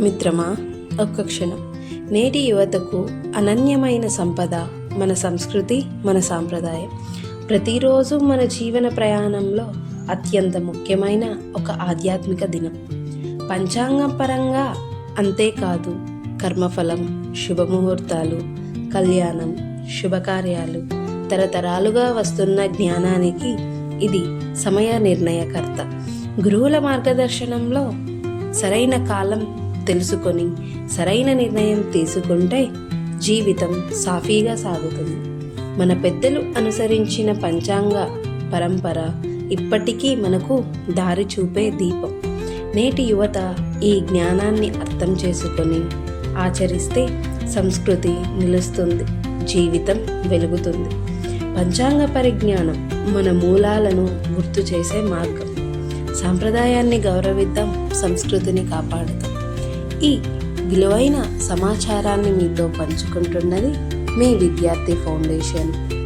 మిత్రమా ఒక్క క్షణం. నేటి యువతకు అనన్యమైన సంపద మన సంస్కృతి మన సాంప్రదాయం. ప్రతిరోజు మన జీవన ప్రయాణంలో అత్యంత ముఖ్యమైన ఒక ఆధ్యాత్మిక దినం. పంచాంగం పరంగా అంతేకాదు కర్మఫలం శుభముహూర్తాలు కళ్యాణం శుభకార్యాలు తరతరాలుగా వస్తున్న జ్ఞానానికి ఇది సమయ నిర్ణయకర్త. గురువుల మార్గదర్శనంలో సరైన కాలం తెలుసుకొని సరైన నిర్ణయం తీసుకుంటే జీవితం సాఫీగా సాగుతుంది. మన పెద్దలు అనుసరించిన పంచాంగ పరంపర ఇప్పటికీ మనకు దారి చూపే దీపం. నేటి యువత ఈ జ్ఞానాన్ని అర్థం చేసుకొని ఆచరిస్తే సంస్కృతి నిలుస్తుంది జీవితం వెలుగుతుంది. పంచాంగ పరిజ్ఞానం మన మూలాలను గుర్తు చేసే మార్గం. సాంప్రదాయాన్ని గౌరవిద్దాం సంస్కృతిని కాపాడుతాం. ఈ విలువైన సమాచారాన్ని మీతో పంచుకుంటున్నది మీ విద్యార్థి ఫౌండేషన్.